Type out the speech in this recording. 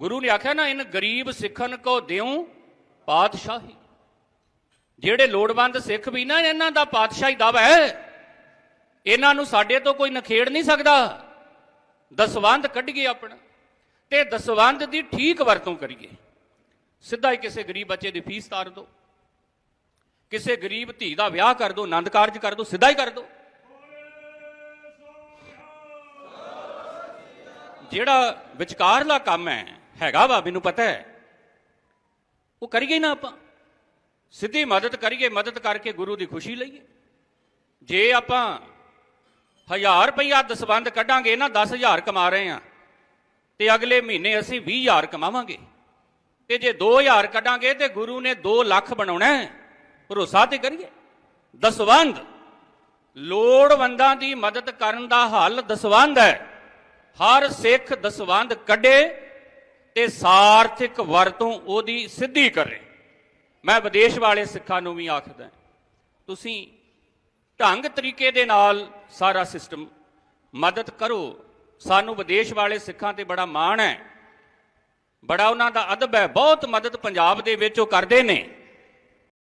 ਗੁਰੂ ਨੇ ਆਖਿਆ ਨਾ, ਇਨ ਗਰੀਬ ਸਿੱਖਨ ਕੋ ਦਿਉ ਪਾਤਸ਼ਾਹੀ। ਜਿਹੜੇ ਲੋੜਵੰਦ ਸਿੱਖ ਵੀ ਨਾ, ਇਹਨਾਂ ਦਾ ਪਾਤਸ਼ਾਹੀ ਦਾਵਾ ਹੈ। ਇਹਨਾਂ ਨੂੰ ਸਾਡੇ ਤੋਂ ਕੋਈ ਨਖੇੜ ਨਹੀਂ ਸਕਦਾ। ਦਸਵੰਦ ਕੱਢੀਏ ਆਪਣਾ ਤੇ ਦਸਵੰਦ ਦੀ ਠੀਕ ਵਰਤੋਂ ਕਰੀਏ। ਸਿੱਧਾ ਹੀ ਕਿਸੇ ਗਰੀਬ ਬੱਚੇ ਦੀ ਫੀਸ ਤਾਰ ਦਿਓ ਕਿਸੇ ਗਰੀਬ ਧੀ ਦਾ ਵਿਆਹ ਕਰ ਦਿਓ ਆਨੰਦ ਕਾਰਜ ਕਰ ਦਿਓ ਸਿੱਧਾ ਹੀ ਕਰ ਦਿਓ ਜਿਹੜਾ ਵਿਚਕਾਰਲਾ ਕੰਮ ਹੈ ਹੈਗਾ ਵਾ, ਮੈਨੂੰ ਪਤਾ ਹੈ। ਉਹ ਕਰੀਏ ਨਾ ਆਪਾਂ। ਸਿੱਧੀ ਮਦਦ ਕਰੀਏ, ਮਦਦ ਕਰਕੇ ਗੁਰੂ ਦੀ ਖੁਸ਼ੀ ਲਈਏ। ਜੇ ਆਪਾਂ 1000 ਰੁਪਈਆ ਦਸਵੰਦ ਕੱਢਾਂਗੇ, ਨਾ 10000 ਕਮਾ ਰਹੇ ਆ ਤੇ ਅਗਲੇ ਮਹੀਨੇ ਅਸੀਂ 20000 ਕਮਾਵਾਂਗੇ। ਤੇ ਜੇ 2000 ਕੱਢਾਂਗੇ, ਤੇ ਗੁਰੂ ਨੇ 2 ਲੱਖ ਬਣਾਉਣਾ ਹੈ। ਭਰੋਸਾ ਤੇ ਕਰੀਏ। ਦਸਵੰਦ ਲੋੜਵੰਦਾਂ ਦੀ ਮਦਦ ਕਰਨ ਦਾ ਹੱਲ ਦਸਵੰਦ ਹੈ। ਹਰ ਸਿੱਖ ਦਸਵੰਦ ਕੱਢੇ ਤੇ ਸਾਰਥਿਕ ਵਰਤੋਂ ਉਹਦੀ ਸਿੱਧੀ ਕਰੇ। ਮੈਂ ਵਿਦੇਸ਼ ਵਾਲੇ ਸਿੱਖਾਂ ਨੂੰ ਵੀ ਆਖਦਾ ਤੁਸੀਂ ਢੰਗ ਤਰੀਕੇ ਦੇ ਨਾਲ ਸਾਰਾ ਸਿਸਟਮ ਮਦਦ ਕਰੋ। ਸਾਨੂੰ ਵਿਦੇਸ਼ ਵਾਲੇ ਸਿੱਖਾਂ ਤੇ ਬੜਾ ਮਾਣ ਹੈ। ਬੜਾ ਉਹਨਾਂ ਦਾ ਅਦਬ ਹੈ। ਬਹੁਤ ਮਦਦ ਪੰਜਾਬ ਦੇ ਵਿੱਚ ਉਹ ਕਰਦੇ ਨੇ।